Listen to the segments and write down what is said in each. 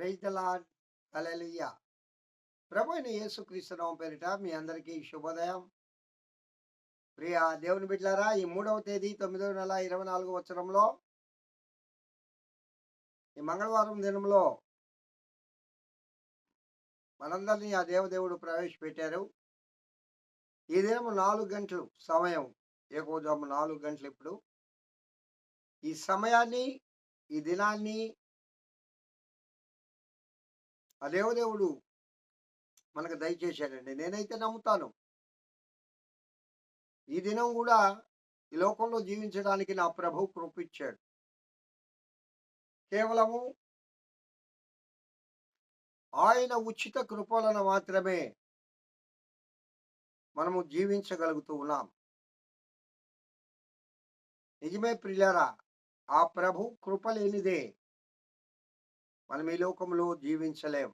Praise the Lord. హల్లెలూయా. ప్రభు అయిన యేసుక్రీస్తునామం పేరిట మీ అందరికీ శుభోదయం. ప్రియ దేవుని బిడ్డలారా ఈ మూడవ తేదీ తొమ్మిదవ నెల ఇరవై నాలుగో వచ్చరంలో ఈ మంగళవారం దినంలో మనందరినీ ఆ దేవదేవుడు ప్రవేశపెట్టారు. ఈ దినం నాలుగు గంటలు సమయం ఏకోజాము నాలుగు గంటలు ఇప్పుడు. ఈ సమయాన్ని ఈ దినాన్ని ఆ దేవదేవుడు మనకు దయచేశాడండి. నేనైతే నమ్ముతాను. ఈ దినం కూడా ఈ లోకంలో జీవించడానికి నా ప్రభు కృపిచ్చాడు. కేవలము ఆయన ఉచిత కృపలను మాత్రమే మనము జీవించగలుగుతూ ఉన్నాం. నిజమే ప్రియులారా ఆ ప్రభు కృప లేనిదే మనం ఈ లోకంలో జీవించలేం.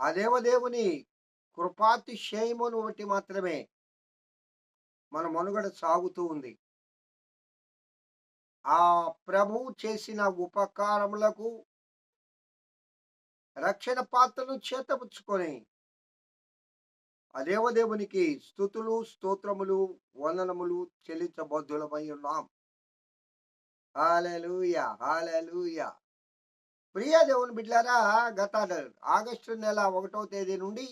ఆ దేవదేవుని కృపాతిశయమును బట్టి మాత్రమే మన మనుగడ సాగుతూ ఉంది. ఆ ప్రభు చేసిన ఉపకారములకు రక్షణ పాత్రను చేతపుచ్చుకొని ఆ దేవదేవునికి స్థుతులు స్తోత్రములు వందనములు చెల్లించబద్ధులమై ఉన్నాం. హాలూయా హాలూయా ప్రియ దేవుని బిడ్డారా గత ఆగస్టు నెల ఒకటో తేదీ నుండి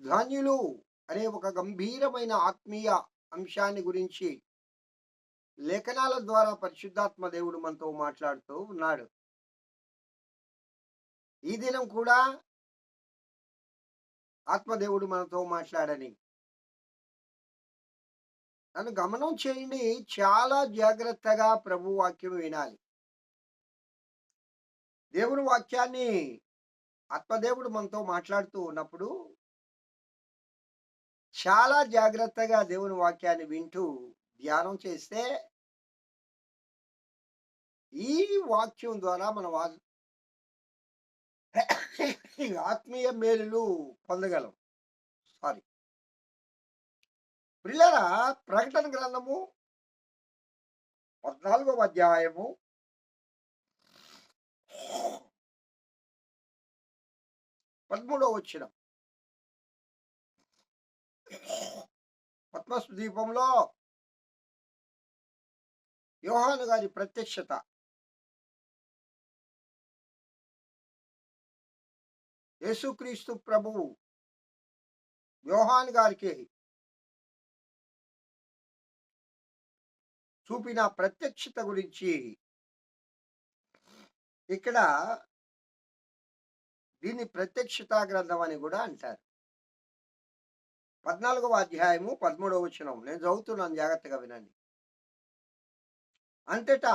ధాన్యులు అనే ఒక గంభీరమైన ఆత్మీయ అంశాన్ని గురించి లేఖనాల ద్వారా పరిశుద్ధాత్మ దేవుడు మనతో మాట్లాడుతూ ఉన్నాడు. ఈ దినం కూడా ఆత్మదేవుడు మనతో మాట్లాడని. నన్ను గమనం చేయండి చాలా జాగ్రత్తగా ప్రభు వాక్యం వినాలి. దేవుని వాక్యాన్ని ఆత్మదేవుడు మనతో మాట్లాడుతూ ఉన్నప్పుడు చాలా జాగ్రత్తగా దేవుని వాక్యాన్ని వింటూ ధ్యానం చేస్తే ఈ వాక్యం ద్వారా మన వా ఆత్మీయ మేలులు పొందగలం. సారీ. పిల్లల ప్రకటన గ్రంథము పద్నాలుగవ అధ్యాయము పదమూడవ వచ్చిన పద్మస్ దీపంలో యోహాను గారి ప్రత్యక్షత. యేసుక్రీస్తు ప్రభువు యోహాన్ గారికి చూపిన ప్రత్యక్షత గురించి ఇక్కడ దీన్ని ప్రత్యక్షత గ్రంథం అని కూడా అంటారు. పద్నాలుగవ అధ్యాయము పదమూడవ వచనం నేను చదువుతున్నాను జాగ్రత్తగా వినండి. అంతటా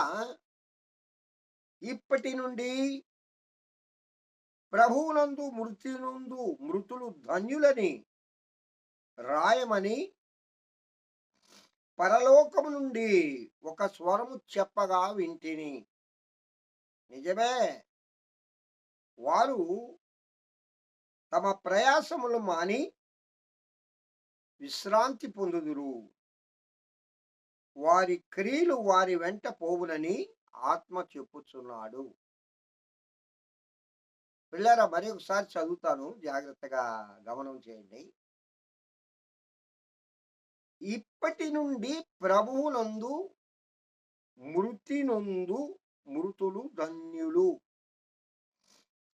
ఇప్పటి నుండి ప్రభువునందు మృతి నందు మృతులు ధన్యులని రాయమని పరలోకము నుండి ఒక స్వరము చెప్పగా వింటిని. నిజమే. వారు తమ ప్రయాసములు మాని విశ్రాంతి పొందుదురు. వారి క్రియలు వారి వెంట పోవునని ఆత్మ చెప్పుచున్నాడు. పిల్లరా మరి ఒకసారి చదువుతాను. జాగ్రత్తగా గమనం చేయండి. ఇప్పటి నుండి ప్రభువునందు మృతి నందు మృతులు ధన్యులు.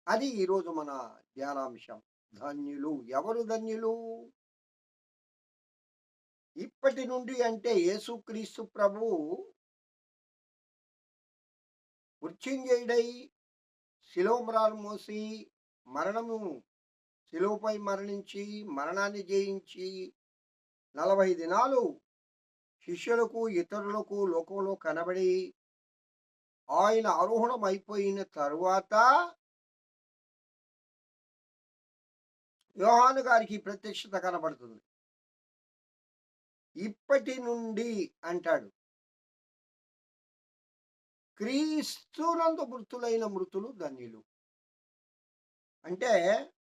అది ఈరోజు మన ధ్యానాంశం. ధన్యులు. ఎవరు ధన్యులు? ఇప్పటి నుండి అంటే యేసుక్రీస్తు ప్రభు మృత్యుంజయుడై శిలోమరాలు మోసి మరణము శిలువపై మరణించి మరణాన్ని జయించి నలభై దినాలు శిష్యులకు ఇతరులకు లోకంలో కనబడి ఆయన ఆరోహణం అయిపోయిన తర్వాత యోహాను గారికి ప్రత్యక్షత కనబడుతుంది. ఇప్పటి నుండి అంటాడు. క్రీస్తునందు మృతులైన మృతులు ధన్యులు. అంటే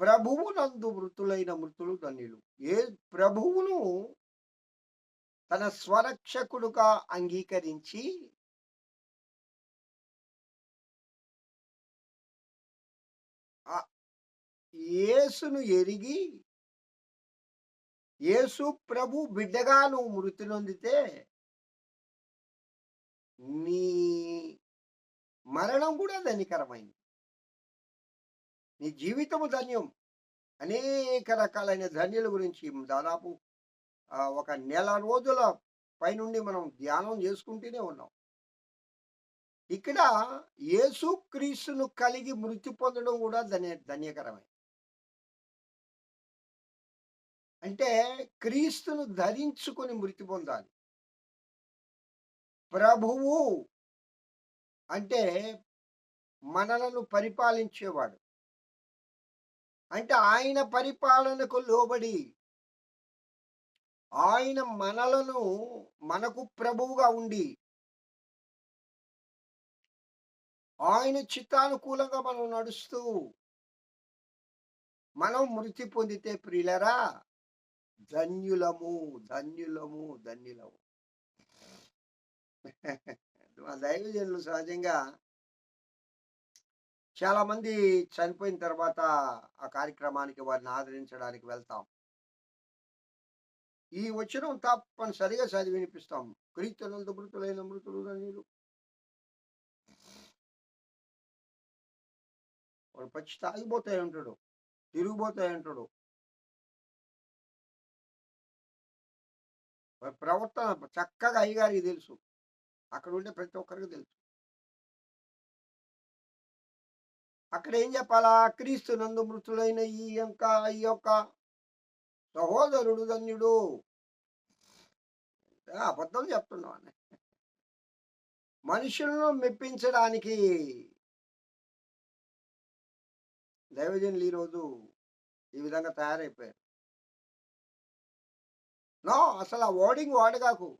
ప్రభువునందు మృతులైన మృతులు ధన్యులు. ఏ ప్రభువును తన స్వరక్షకుడుగా అంగీకరించి ఏసును ఎరిగి ఏసు ప్రభు బిడ్డగా నువ్వు మృతి నొందితే నీ మరణం కూడా ధనికరమైంది. నీ జీవితము ధన్యం. అనేక రకాలైన ధన్యుల గురించి దాదాపు ఒక నెల రోజుల పైనుండి మనం ధ్యానం చేసుకుంటూనే ఉన్నాం. ఇక్కడ యేసు క్రీస్తును కలిగి మృతి పొందడం కూడా ధన్య ధన్యకరమే. అంటే క్రీస్తును ధరించుకొని మృతి పొందాలి. ప్రభువు అంటే మనలను పరిపాలించేవాడు. అంటే ఆయన పరిపాలనకు లోబడి ఆయన మనలను మనకు ప్రభువుగా ఉండి ఆయన చిత్తానుకూలంగా మనం నడుస్తూ మనం మృతి పొందితే ప్రియులరా ధన్యులము ధన్యులము ధన్యులము. మా దైవజనులు సహజంగా చాలా మంది చనిపోయిన తర్వాత ఆ కార్యక్రమానికి వారిని ఆదరించడానికి వెళ్తాం. ఈ వచనం తప్పనిసరిగా చదివి వినిపిస్తాం క్రీస్తునందు మృతులైన మృతులు నీరు వాడు పచ్చి తాగిపోతాయి ఉంటాడు తిరిగిపోతాయి ఉంటాడు ప్రవర్తన చక్కగా అయ్యగారికి తెలుసు. అక్కడ ఉండే ప్రతి ఒక్కరికి తెలుసు. అక్కడ ఏం చెప్పాలా? క్రీస్తు నందు మృతులైన ఈ యొక్క ఈ యొక్క సహోదరుడు ధన్యుడు. అబద్ధం చెప్తున్నావు అని మనుషులను మెప్పించడానికి దైవజనులు ఈరోజు ఈ విధంగా తయారైపోయారు. నో అసలు ఆ ఓడింగ్ వాడగాకు.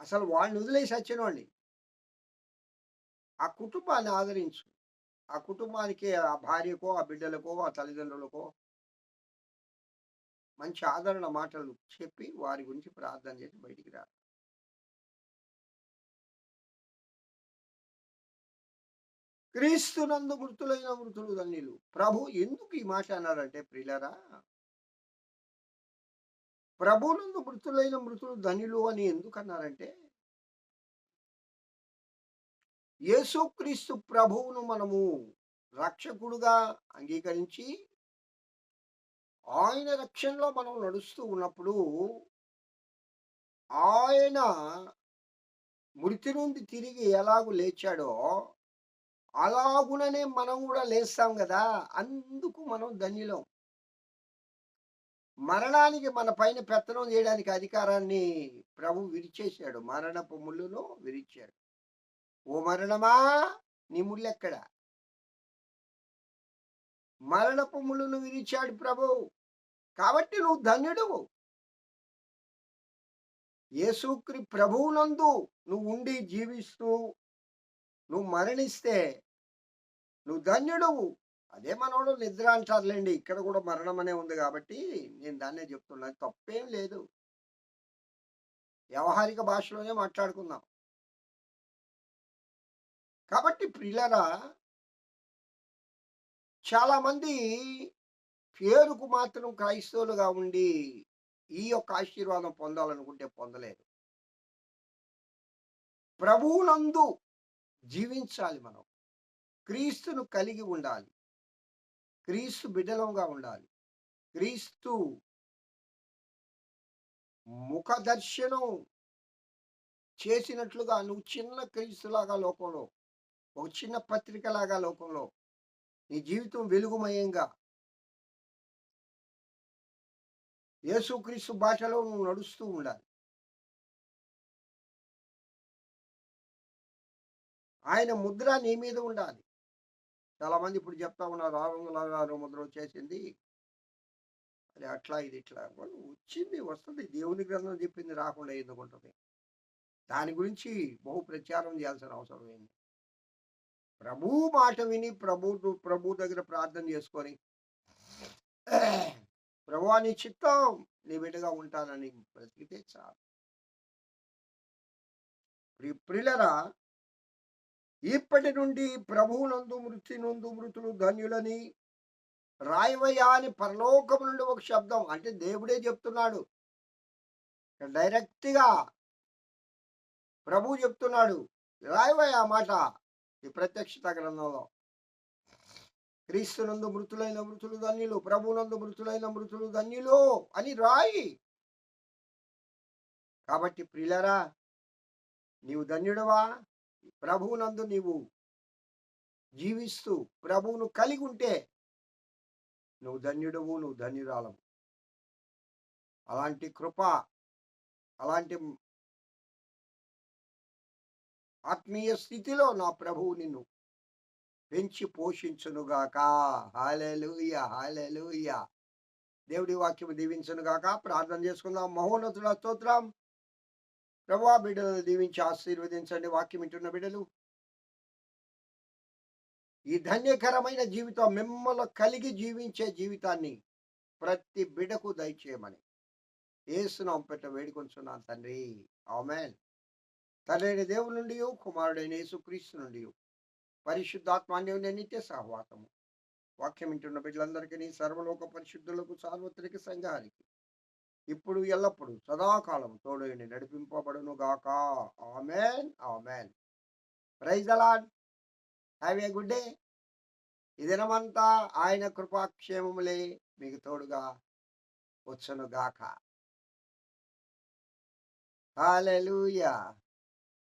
అసలు వాడిని వదిలేసి వచ్చినోడిని. ఆ కుటుంబాన్ని ఆదరించు. ఆ కుటుంబానికి ఆ భార్యకో ఆ బిడ్డలకో ఆ తల్లిదండ్రులకో మంచి ఆదరణ మాటలు చెప్పి వారి గురించి ప్రార్థన చేసి బయటికి రా క్రీస్తునందు మృతులైన మృతులు ధన్యులు. ప్రభు ఎందుకు ఈ మాట అన్నారంటే ప్రిలరా ప్రభునందు మృతులైన మృతులు ధన్యులు అని ఎందుకు అన్నారంటే యేసుక్రీస్తు ప్రభువును మనము రక్షకుడుగా అంగీకరించి ఆయన రక్షణలో మనం నడుస్తూ ఉన్నప్పుడు ఆయన మృతి నుండి తిరిగి ఎలాగూ లేచాడో అలాగుననే మనం కూడా లేస్తాం కదా! అందుకు మనం ధన్యులం. మరణానికి మన పైన పెత్తనం చేయడానికి అధికారాన్ని ప్రభు విరిచేశాడు. మరణపు ముళ్ళును విరిచాడు. ఓ మరణమా? నీ ముళ్ళెక్కడ మరణపు ముళ్ళును విరిచాడు ప్రభు. కాబట్టి నువ్వు ధన్యుడు యేసుక్రి ప్రభువునందు నువ్వు ఉండి జీవిస్తూ నువ్వు మరణిస్తే నువ్వు ధన్యుడువు. అదే మనోడు నిద్ర అంటారులేండి. ఇక్కడ కూడా మరణం అనే ఉంది కాబట్టి నేను దాన్నే చెప్తున్నాను తప్పేం లేదు. వ్యవహారిక భాషలోనే మాట్లాడుకుందాం. కాబట్టి ప్రియులరా చాలా మంది పేరుకు మాత్రం క్రైస్తవులుగా ఉండి ఈ యొక్క ఆశీర్వాదం పొందాలనుకుంటే పొందలేదు ప్రభువునందు జీవించాలి మనం. క్రీస్తును కలిగి ఉండాలి. క్రీస్తు బిడ్డలంగా ఉండాలి. క్రీస్తు ముఖ దర్శనం చేసినట్లుగా నువ్వు చిన్న క్రీస్తులాగా లోకంలో ఒక చిన్న పత్రికలాగా లోకంలో నీ జీవితం వెలుగుమయంగా యేసుక్రీస్తు భాషలో నువ్వు నడుస్తూ ఉండాలి. ఆయన ముద్ర నీ మీద ఉండాలి. చాలా మంది ఇప్పుడు చెప్తా ఉన్నారు ఆరు వందల ఆరు ముద్ర వచ్చేసింది. అది అట్లా ఇది ఇట్లా వాళ్ళు వచ్చింది వస్తుంది. దేవుని గ్రంథం చెప్పింది రాకుండా ఎందుకుంటుంది దాని గురించి బహు ప్రచారం చేయాల్సిన అవసరం ఏంది? ప్రభు మాట విని ప్రభు ప్రభు దగ్గర ప్రార్థన చేసుకొని ప్రభు నీ చిత్తం నీ బిడ్డగా ఉంటానని బ్రతికితే చాలు. ప్రి- ఇప్పటి నుండి ప్రభువునందు మృతి నందు మృతులు ధన్యులని రాయవయ్యా అని పరలోకం నుండి ఒక శబ్దం అంటే దేవుడే చెప్తున్నాడు. డైరెక్ట్గా ప్రభు చెప్తున్నాడు రాయవయ్యా మాట ఈ ప్రత్యక్షత గ్రంథంలో. క్రీస్తునందు మృతులైన మృతులు ధన్యులు ప్రభునందు మృతులైన మృతులు ధన్యులు అని రాయి. కాబట్టి ప్రిలరా నీవు ధన్యుడవా? ప్రభువునందు నీవు జీవిస్తూ ప్రభువును కలిగి ఉంటే నువ్వు ధన్యుడవు నువ్వు ధన్యురాలవు. అలాంటి కృప అలాంటి ఆత్మీయ స్థితిలో నా ప్రభువు నిన్ను పెంచి పోషించునుగాక హాలెలుయ హాలెలుయ దేవుడి వాక్యం దీవించునుగాక ప్రార్థన చేసుకుందాం. మహోన్నతుల స్తోత్రం. ప్రభా బిడ్డలను దీవించి ఆశీర్వదించండి. వాక్యం వింటున్న బిడ్డలు. ఈ ధన్యకరమైన జీవితం మిమ్మల్ని కలిగి జీవించే జీవితాన్ని ప్రతి బిడకు దయచేయమని ఏసునాం పెట్ట వేడుకొంచున్నాను తండ్రి. ఆమెన్. తండ్రి దేవుడి నుండి కుమారుడైన యేసుక్రీస్తు నుండి పరిశుద్ధాత్మాన్య నిత్య సహవాసము. వాక్యం వింటున్న బిడ్డలందరికీ సర్వలోక పరిశుద్ధులకు సార్వత్రిక సంఘానికి ఇప్పుడు ఎల్లప్పుడూ సదాకాలం తోడుని నడిపింపబడును గాక amen amen. Praise the Lord have a good day. ఈ దినమంతా ఆయన కృపాక్షేమములే మీకు తోడుగా వచ్చును గాక హాలెలూయా.